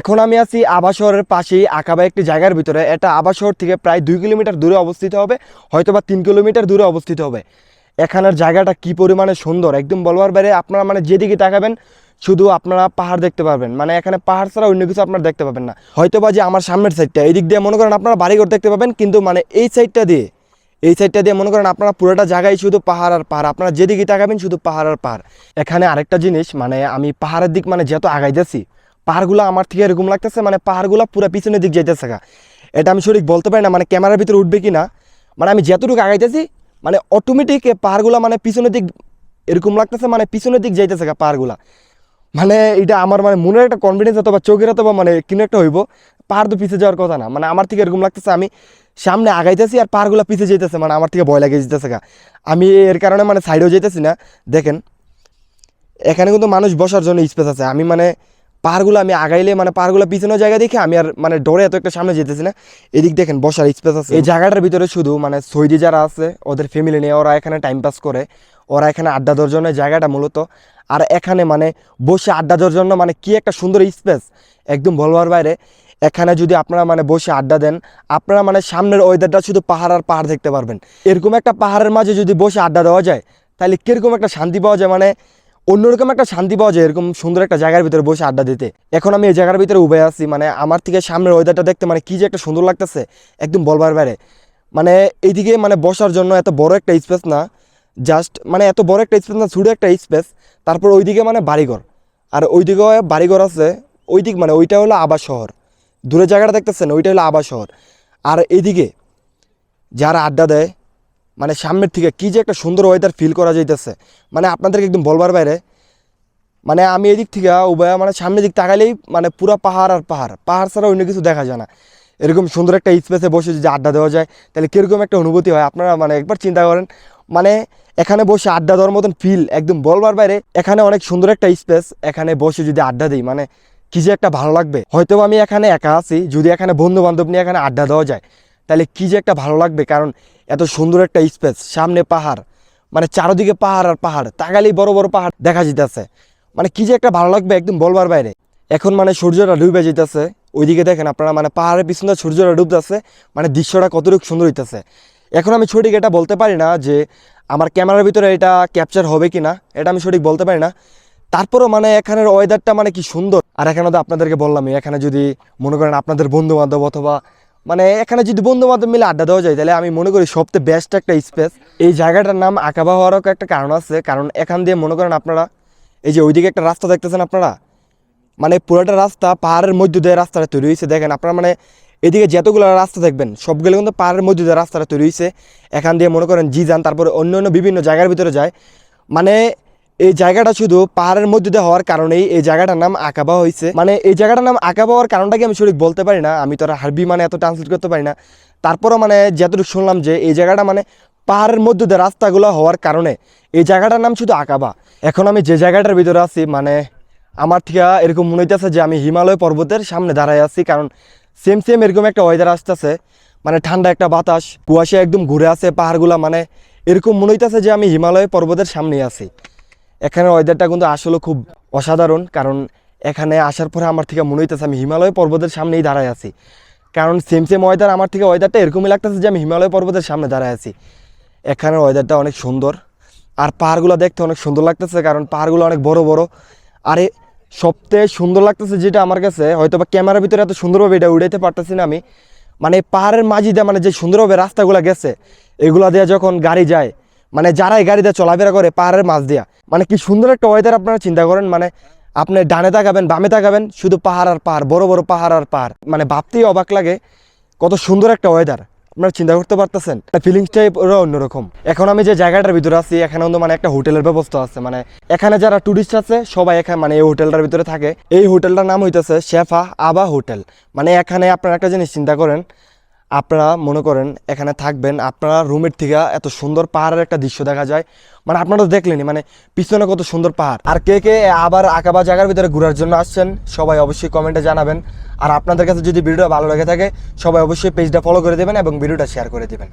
এখন আমি আছি আবাসরের পাশেই আঁকাবা একটি জায়গার ভিতরে। এটা আবাসর থেকে প্রায় দুই কিলোমিটার দূরে অবস্থিত হবে হয়তো বা তিন কিলোমিটার দূরে অবস্থিত হবে। এখানের জায়গাটা কি পরিমাণে সুন্দর, একদম বলবার বাইরে আপনারা মানে যেদিকে তাকাবেন, শুধু আপনারা পাহাড় দেখতে পাবেন মানে এখানে পাহাড় ছাড়া অন্য কিছু আপনারা দেখতে পাবেন না। হয়তো বা যে আমার সামনের সাইডটা এই দিক দিয়ে মনে করেন আপনারা বাড়িঘর দেখতে পাবেন, কিন্তু মানে এই সাইডটা দিয়ে এই সাইডটা দিয়ে মনে করেন আপনারা পুরোটা জায়গায় শুধু পাহাড় আর পাহাড়। আপনারা যেদিকে তাকাবেন শুধু পাহাড় আর পাহাড়। এখানে আরেকটা জিনিস মানে আমি পাহাড়ের দিক মানে যত আগাইতেছি, পাহাড়গুলো আমার থেকে এরকম লাগতেছে মানে পাহাড়গুলো পুরো পিছনের দিক যাইতেছে এটা আমি সঠিক বলতে পারি না মানে ক্যামেরার ভিতরে উঠবে কি না মানে আমি যতটুকু আগাইতেছি মানে অটোমেটিক পাহাড়গুলো মানে পিছনের দিক এরকম লাগতেছে মানে পিছনের দিক যাইতেছে পাহাড়গুলা। মানে এটা আমার মানে মনের একটা কনফিডেন্স অথবা চোখের অথবা মানে কিনে একটা হইব। পাহাড় তো পিছিয়ে যাওয়ার কথা না। মানে আমার থেকে এরকম লাগতেছে, আমি সামনে আগাইতেছি আর পাহাড়গুলো পিছিয়ে যেতেছে মানে আমার থেকে ভয় লাগে যেতেছে গা। আমি এর কারণে মানে সাইডেও যেতেছি না। দেখেন, এখানে কিন্তু মানুষ বসার জন্য স্পেস আছে। আমি মানে পাহাড়গুলো আমি আগাইলে মানে পাহাড়গুলো পিছনের জায়গা দেখে আমি আর মানে ডরে এত একটা সামনে যেতেছি না। এদিক দেখেন, বসার স্পেস আছে। এই জায়গাটার ভিতরে শুধু মানে সৌদি যারা আছে, ওদের ফ্যামিলি নিয়ে ওরা এখানে টাইম পাস করে। ওরা এখানে আড্ডা দেওয়ার জন্য জায়গাটা মূলত আর এখানে মানে বসে আড্ডা দেওয়ার জন্য মানে কি একটা সুন্দর স্পেস একদম বলবার বাইরে, এখানে যদি আপনারা মানে বসে আড্ডা দেন, আপনারা মানে সামনের ওয়েদারটা শুধু পাহাড় আর পাহাড় দেখতে পারবেন। এরকম একটা পাহাড়ের মাঝে যদি বসে আড্ডা দেওয়া যায়, তাহলে কীরকম একটা শান্তি পাওয়া যায়? মানে অন্যরকম একটা শান্তি পাওয়া যায় এরকম সুন্দর একটা জায়গার ভিতরে বসে আড্ডা দিতে। এখন আমি এই জায়গার ভিতরে উভে আছি মানে আমার থেকে সামনের ওয়েদারটা দেখতে মানে কি যে একটা সুন্দর লাগতেছে, একদম বলবার বাইরে। মানে এইদিকে মানে বসার জন্য এত বড় একটা স্পেস না। জাস্ট মানে এত বড় একটা স্পেস না, ছোটো একটা স্পেস তারপর ওইদিকে মানে বাড়িঘর। আর ওইদিকে বাড়িঘর আছে ওই দিক মানে ওইটা হলো আবাস শহর। দূরের জায়গাটা দেখতেছেন, ওইটা হলো আবাস শহর। আর এইদিকে যারা আড্ডা দেয় মানে সামনের থেকে কি যে একটা সুন্দর ওয়েদার ফিল করা যাইতেছে। মানে আপনাদেরকে একদম বলবার বাইরে মানে আমি এদিক থেকে উভয় মানে সামনের দিক তাকাইলেই মানে পুরো পাহাড় আর পাহাড়। পাহাড় ছাড়া অন্য কিছু দেখা যায় না। এরকম সুন্দর একটা স্পেসে বসে যদি আড্ডা দেওয়া যায়, তাহলে কীরকম একটা অনুভূতি হয়? আপনারা মানে একবার চিন্তা করেন। মানে এখানে বসে আড্ডা দেওয়ার মতন ফিল একদম বলবার বাইরে, এখানে অনেক সুন্দর একটা স্পেস এখানে বসে যদি আড্ডা দিই মানে কি যে একটা ভালো লাগবে। হয়তো আমি এখানে একা আছি, যদি এখানে বন্ধু বান্ধব নিয়ে এখানে আড্ডা দেওয়া যায়, তাহলে কি যে একটা ভালো লাগবে, কারণ এত সুন্দর একটা স্পেস সামনে পাহাড় মানে চারদিকে পাহাড় আর পাহাড়, তাকালেই বড় বড় পাহাড় দেখা যেতেছে মানে কি যে একটা ভালো লাগবে, একদম বলবার বাইরে। এখন মানে সূর্যটা ডুবে যেতেছে ওইদিকে দেখেন আপনারা মানে পাহাড়ের পিছনে সূর্যটা ডুবতেছে মানে দৃশ্যটা কতটুকু সুন্দর হইতেছে। এখন আমি সঠিক এটা বলতে পারি না যে আমার ক্যামেরার ভিতরে এটা ক্যাপচার হবে কি না এটা আমি সঠিক বলতে পারি না। তারপরও মানে এখানের ওয়েদারটা মানে কি সুন্দর। আর এখানে তো আপনাদেরকে বললামই, এখানে যদি মনে করেন আপনাদের বন্ধু বান্ধব অথবা মানে এখানে যদি বন্ধু বান্ধব মিলে আড্ডা দেওয়া যায়, তাহলে আমি মনে করি সবচেয়ে বেস্ট একটা স্পেস এই জায়গাটার নাম আঁকাবা হওয়ারও একটা কারণ আছে, কারণ এখান দিয়ে মনে করেন আপনারা, এই যে ওইদিকে একটা রাস্তা দেখতেছেন আপনারা? মানে পুরোটা রাস্তা পাহাড়ের মধ্য দিয়ে রাস্তাটা তৈরি হয়েছে, দেখেন আপনারা মানে এদিকে যতগুলো রাস্তা দেখবেন, সবগুলো কিন্তু পাহাড়ের মধ্যে দিয়ে রাস্তাটা তৈরি হয়েছে এখান দিয়ে মনে করেন জিজান, তারপরে অন্য অন্য বিভিন্ন জায়গার ভিতরে যায়। মানে এই জায়গাটা শুধু পাহাড়ের মধ্যে দিয়ে হওয়ার কারণেই এই জায়গাটার নাম আঁকাবা হয়েছে মানে এই জায়গাটার নাম আঁকাবা হওয়ার কারণটা কি আমি সঠিক বলতে পারি না? আমি তো হারবি মানে এত ট্রান্সলেট করতে পারি না। তারপরও মানে যতটুকু শুনলাম যে এই জায়গাটা মানে পাহাড়ের মধ্যে দিয়ে রাস্তাগুলো হওয়ার কারণে এই জায়গাটার নাম শুধু আঁকাবা। এখন আমি যে জায়গাটার ভিতরে আছি মানে আমার থেকে এরকম মনে হইতেছে যে আমি হিমালয় পর্বতের সামনে দাঁড়ায় আছি, কারণ সেম সেম এরকম একটা ওয়েদার আসতেছে। মানে ঠান্ডা একটা বাতাস, কুয়াশা একদম ঘুরে আছে পাহাড়গুলা মানে এরকম মনে হইতেছে যে আমি হিমালয় পর্বতের সামনেই আছি। এখানের ওয়েদারটা কিন্তু আসলে খুব অসাধারণ, কারণ এখানে আসার পরে আমার থেকে মনে হইতেছে আমি হিমালয় পর্বতের সামনেই দাঁড়ায় আছি। কারণ সেম সেম ওয়েদার আমার থেকে ওয়েদারটা এরকমই লাগতেছে যে আমি হিমালয় পর্বতের সামনে দাঁড়ায় আছি। এখানের ওয়েদারটা অনেক সুন্দর, আর পাহাড়গুলো দেখতে অনেক সুন্দর লাগতেছে, কারণ পাহাড়গুলো অনেক বড় বড়। আরে সবথেকে সুন্দর লাগতেছে যেটা আমার কাছে হয়তো বা ক্যামেরার ভিতরে এত সুন্দরভাবে এটা উড়াইতে পারতেছি না আমি মানে পাহাড়ের মাঝি দিয়ে মানে যে সুন্দরভাবে রাস্তাগুলো গেছে, এগুলা দিয়ে যখন গাড়ি যায় মানে যারাই গাড়িতে চলাফেরা করে পাহাড়ের মাছ দিয়া মানে কি সুন্দর একটা ওয়েদার আপনারা চিন্তা করেন মানে আপনি ডানে তাকাবেন, বামে তাকাবেন, শুধু পাহাড় আর পাহাড়, বড় বড় পাহাড় আর পাহাড় মানে ভাবতেই অবাক লাগে কত সুন্দর একটা ওয়েদার আপনারা চিন্তা করতে পারতেছেন ফিলিংসটাই ওরা অন্যরকম। এখন আমি যে জায়গাটার ভিতরে আছি, এখানে কিন্তু মানে একটা হোটেলের ব্যবস্থা আছে। মানে এখানে যারা টুরিস্ট আছে, সবাই এখানে মানে এই হোটেলটার ভিতরে থাকে। এই হোটেলটার নাম হইতেছে শেফা আবা হোটেল। মানে এখানে আপনারা একটা জিনিস চিন্তা করেন আপনারা মনে করেন এখানে থাকবেন, আপনারা রুমের থেকে এত সুন্দর পাহাড়ের একটা দৃশ্য দেখা যায়। মানে আপনারা তো দেখলেনি মানে পিছনে কত সুন্দর পাহাড়। আর কে কে আবার আঁকাবা জায়গার ভিতরে ঘোরার জন্য আসছেন, সবাই অবশ্যই কমেন্টে জানাবেন। আর আপনাদের কাছে যদি ভিডিওটা ভালো লেগে থাকে, সবাই অবশ্যই পেজটা ফলো করে দেবেন এবং ভিডিওটা শেয়ার করে দেবেন।